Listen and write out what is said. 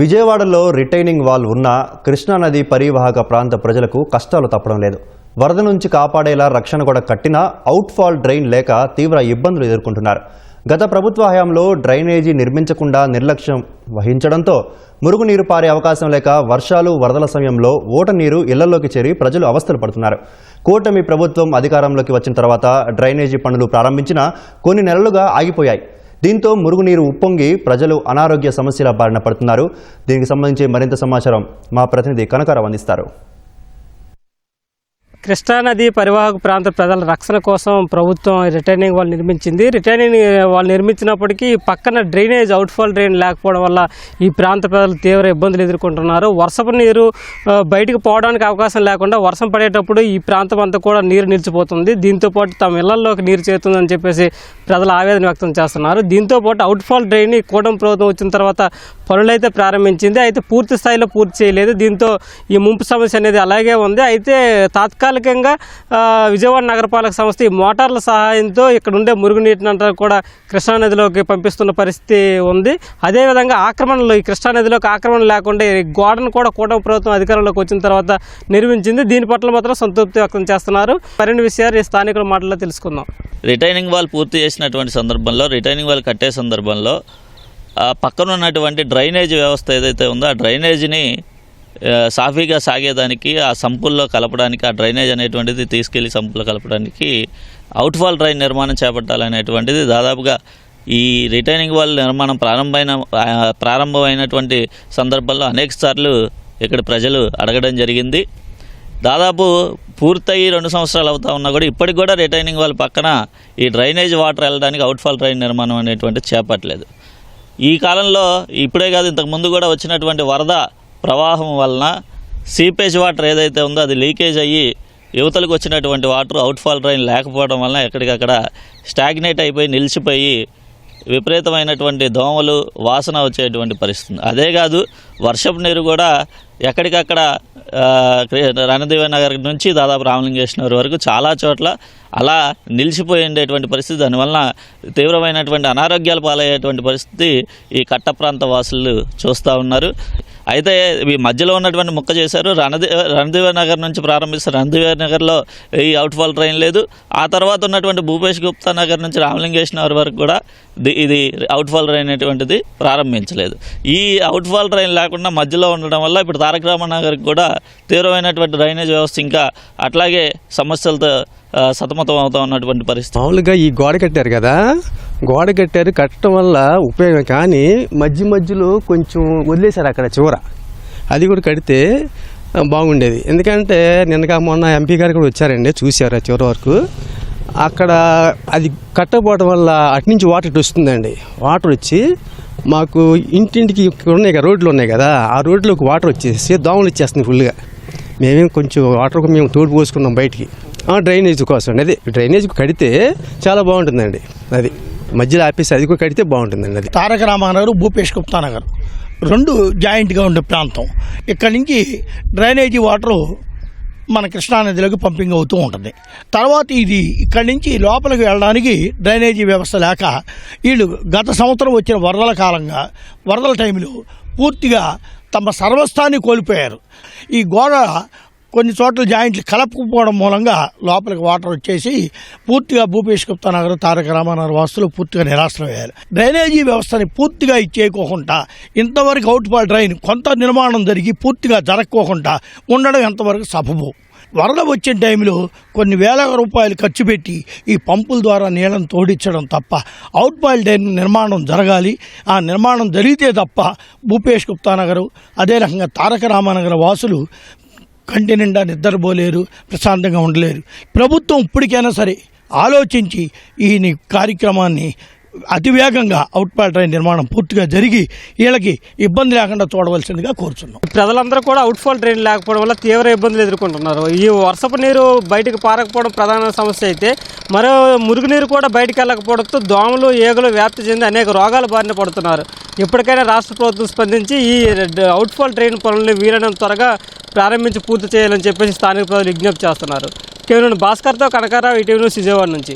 విజయవాడలో retaining wall ఉన్న కృష్ణానది పరివాహక ప్రాంత ప్రజలకు కష్టాలు తప్పడం లేదు. వరద నుంచి కాపాడేలా రక్షణ కూడా కట్టినా అవుట్ఫాల్ డ్రైన్ లేక తీవ్ర ఇబ్బందులు ఎదుర్కొంటున్నారు. గత ప్రభుత్వ హయాంలో డ్రైనేజీ నిర్మించకుండా నిర్లక్ష్యం వహించడంతో మురుగునీరు పారే అవకాశం లేక వర్షాలు వరదల సమయంలో ఓట నీరు ఇళ్ళలోకి చేరి ప్రజలు అవస్థలు పడుతున్నారు. కూటమి ప్రభుత్వం అధికారంలోకి వచ్చిన తర్వాత డ్రైనేజీ పనులు ప్రారంభించినా కొన్ని నెలలుగా ఆగిపోయాయి. దీంతో మురుగునీరు ఉప్పొంగి ప్రజలు అనారోగ్య సమస్యల బారిన పడుతున్నారు. దీనికి సంబంధించి మరింత సమాచారం మా ప్రతినిధి కనకారావు అందిస్తారు. కృష్ణానది పరివాహక ప్రాంత ప్రజల రక్షణ కోసం ప్రభుత్వం రిటైనింగ్ వాళ్ళు నిర్మించింది. రిటైనింగ్ వాళ్ళు నిర్మించినప్పటికీ పక్కన డ్రైనేజ్ అవుట్ఫాల్ డ్రైన్ లేకపోవడం వల్ల ఈ ప్రాంత ప్రజలు తీవ్ర ఇబ్బందులు ఎదుర్కొంటున్నారు. వర్షపు నీరు బయటకు పోవడానికి అవకాశం లేకుండా వర్షం పడేటప్పుడు ఈ ప్రాంతం అంతా కూడా నీరు నిలిచిపోతుంది. దీంతో పాటు తమ ఇళ్ళలోకి నీరు చేరుతుందని చెప్పేసి ప్రజలు ఆవేదన వ్యక్తం చేస్తున్నారు. దీంతో పాటు అవుట్ఫాల్ డ్రైన్ కూడం ప్రభుత్వం వచ్చిన తర్వాత పనులైతే ప్రారంభించింది. అయితే పూర్తి స్థాయిలో పూర్తి చేయలేదు. దీంతో ఈ ముంపు సమస్య అనేది అలాగే ఉంది. అయితే తాత్కాలికంగా విజయవాడ నగరపాలక సంస్థ ఈ మోటార్ల సహాయంతో ఇక్కడ ఉండే మురుగునీటిని అంతా కూడా కృష్ణానదిలోకి పంపిస్తున్న పరిస్థితి ఉంది. అదేవిధంగా ఆక్రమణలు ఈ కృష్ణానదిలోకి ఆక్రమణ లేకుండా ఈ గోడను కూడా కూటమి ప్రభుత్వం అధికారంలోకి వచ్చిన తర్వాత నిర్మించింది. దీని పట్ల మాత్రం సంతృప్తి వ్యక్తం చేస్తున్నారు. మరిన్ని విషయాలు ఈ స్థానికుల మాటల్లో తెలుసుకుందాం. రిటైనింగ్ వాల్ పూర్తి చేసినటువంటి సందర్భంలో రిటైనింగ్ వాల్ కట్టే సందర్భంలో పక్కన ఉన్నటువంటి డ్రైనేజ్ వ్యవస్థ ఏదైతే ఉందో ఆ డ్రైనేజీని సాఫీగా సాగేదానికి ఆ సంపుల్లో కలపడానికి ఆ డ్రైనేజ్ అనేటువంటిది తీసుకెళ్ళి సంపుల్లో కలపడానికి అవుట్ఫాల్ డ్రైన్ నిర్మాణం చేపట్టాలనేటువంటిది దాదాపుగా ఈ రిటైనింగ్ వాల్ నిర్మాణం ప్రారంభమైన ప్రారంభమైనటువంటి సందర్భంలో అనేక సార్లు ఇక్కడ ప్రజలు అడగడం జరిగింది. దాదాపు పూర్తయి రెండు సంవత్సరాలు అవుతా ఉన్నా కూడా ఇప్పటికి కూడా రిటైనింగ్ వాళ్ళ పక్కన ఈ డ్రైనేజ్ వాటర్ వెళ్ళడానికి అవుట్ఫాల్ డ్రైన్ నిర్మాణం అనేటువంటి చేపట్టలేదు. ఈ కాలంలో ఇప్పుడే కాదు ఇంతకుముందు కూడా వచ్చినటువంటి వరద ప్రవాహం వలన సీపేజ్ వాటర్ ఏదైతే ఉందో అది లీకేజ్ అయ్యి యువతలకు వచ్చినటువంటి వాటర్ అవుట్ఫాల్ డ్రైన్ లేకపోవడం వలన ఎక్కడికక్కడ స్టాగ్నేట్ అయిపోయి నిలిచిపోయి విపరీతమైనటువంటి దోమలు వాసన వచ్చేటువంటి పరిస్థితి. అదే కాదు వర్షపు నీరు కూడా ఎక్కడికక్కడ రణదేవ నగర్ నుంచి దాదాపు రామలింగేశ్వర వరకు చాలా చోట్ల అలా నిలిచిపోయి ఉండేటువంటి పరిస్థితి. దానివల్ల తీవ్రమైనటువంటి అనారోగ్యాలు పాలయ్యేటువంటి పరిస్థితి ఈ కట్ట ప్రాంత వాసులు చూస్తూ ఉన్నారు. అయితే ఈ మధ్యలో ఉన్నటువంటి ముక్క చేశారు. రణదే రణదేవ నగర్ నుంచి ప్రారంభిస్తారు రణదేవ నగర్లో ఈ అవుట్ఫాల్ ట్రైన్ లేదు. ఆ తర్వాత ఉన్నటువంటి భూపేష్ గుప్తా నగర్ నుంచి రామలింగేశ్వర వరకు కూడా ది- ఇది అవుట్ఫాల్ ట్రైన్ అనేటువంటిది ప్రారంభించలేదు. ఈ అవుట్ఫాల్ ట్రైన్ లేకుండా మధ్యలో ఉండడం వల్ల ఇప్పుడు తారక రామనగర్కి కూడా తీవ్రమైనటువంటి డ్రైనేజ్ వ్యవస్థ ఇంకా అట్లాగే సమస్యలతో సతమతం అవుతా ఉన్నటువంటి పరిస్థితి. మామూలుగా ఈ గోడ కట్టారు కదా? గోడ కట్టారు కట్టడం వల్ల ఉపయోగం. కానీ మధ్య మధ్యలో కొంచెం వదిలేశారు అక్కడ చివర. అది కూడా కడితే బాగుండేది. ఎందుకంటే నిన్నగా మొన్న ఎంపీ గారు కూడా వచ్చారండి చూశారు ఆ చివరి వరకు. అక్కడ అది కట్టకపోవడం వల్ల అటు నుంచి వాటర్ ఇటు వస్తుందండి. వాటర్ వచ్చి మాకు ఇంటింటికి ఇక్కడ ఉన్నాయి కదా రోడ్లు ఉన్నాయి కదా ఆ రోడ్లోకి వాటర్ వచ్చేసి దోమలు ఇచ్చేస్తుంది ఫుల్గా మేమేం కొంచెం వాటర్ మేము తోడు పోసుకున్నాం బయటికి. డ్రైనేజ్ కోసం అది అదే డ్రైనేజ్ కడితే చాలా బాగుంటుందండి అది. మధ్యలో ఆపేసి అది కూడా కడితే బాగుంటుందండి అది. తారక రామానగర్ భూపేష్ గుప్తా నగర్. రెండు జాయింట్గా ఉండే ప్రాంతం. ఇక్కడి నుంచి డ్రైనేజీ వాటరు మన కృష్ణానదిలోకి పంపింగ్ అవుతూ ఉంటుంది. తర్వాత ఇది ఇక్కడి నుంచి లోపలికి వెళ్ళడానికి డ్రైనేజీ వ్యవస్థ లేక వీళ్ళు గత సంవత్సరం వచ్చిన వరదల కాలంగా వరదల టైంలో పూర్తిగా తమ సర్వస్థాన్ని కోల్పోయారు. ఈ గోడ కొన్ని చోట్ల జాయింట్లు కలపకపోవడం మూలంగా లోపలికి వాటర్ వచ్చేసి పూర్తిగా భూపేష్ గుప్తా నగర్ తారక రామానగర్ వాసులు పూర్తిగా నిరాశ్రమయ్యారు. డ్రైనేజీ వ్యవస్థని పూర్తిగా ఇచ్చేయకోకుండా ఇంతవరకు అవుట్ఫాల్ డ్రైన్ కొంత నిర్మాణం జరిగి పూర్తిగా జరగకోకుండా ఉండడం ఎంతవరకు సబబు? వరద వచ్చిన టైంలో కొన్ని వేల రూపాయలు ఖర్చు పెట్టి ఈ పంపుల ద్వారా నీళ్ళను తోడించడం తప్ప అవుట్ఫాల్ డ్రైన్ నిర్మాణం జరగాలి. ఆ నిర్మాణం జరిగితే తప్ప భూపేష్ గుప్తా నగరు అదే రకంగా తారక రామానగర్ వాసులు కంటి నిండా నిద్రపోలేరు ప్రశాంతంగా ఉండలేరు. ప్రభుత్వం ఇప్పటికైనా సరే ఆలోచించి ఈ కార్యక్రమాన్ని అతివేగంగా అవుట్పాల్ ట్రైన్ నిర్మాణం పూర్తిగా జరిగి వీళ్ళకి ఇబ్బంది లేకుండా చూడవలసిందిగా కోరుచున్నాం. ప్రజలందరూ కూడా అవుట్ఫాల్ డ్రైన్ లేకపోవడం వల్ల తీవ్ర ఇబ్బందులు ఎదుర్కొంటున్నారు. ఈ వర్షపు నీరు బయటకు పారకపోవడం ప్రధాన సమస్య అయితే మరో మురుగునీరు కూడా బయటకు వెళ్ళకపోవడంతో దోమలు ఏగులు వ్యాప్తి చెంది అనేక రోగాల బారిన పడుతున్నారు. ఇప్పటికైనా రాష్ట్ర ప్రభుత్వం స్పందించి ఈ అవుట్ఫాల్ డ్రైన్ పనులను వీలైనంత త్వరగా ప్రారంభించి పూర్తి చేయాలని చెప్పేసి స్థానిక ప్రజలు విజ్ఞప్తి చేస్తున్నారు. కేవలం భాస్కర్తో కనకారావు ఇటీవల న్యూస్ విజయవాడ నుంచి.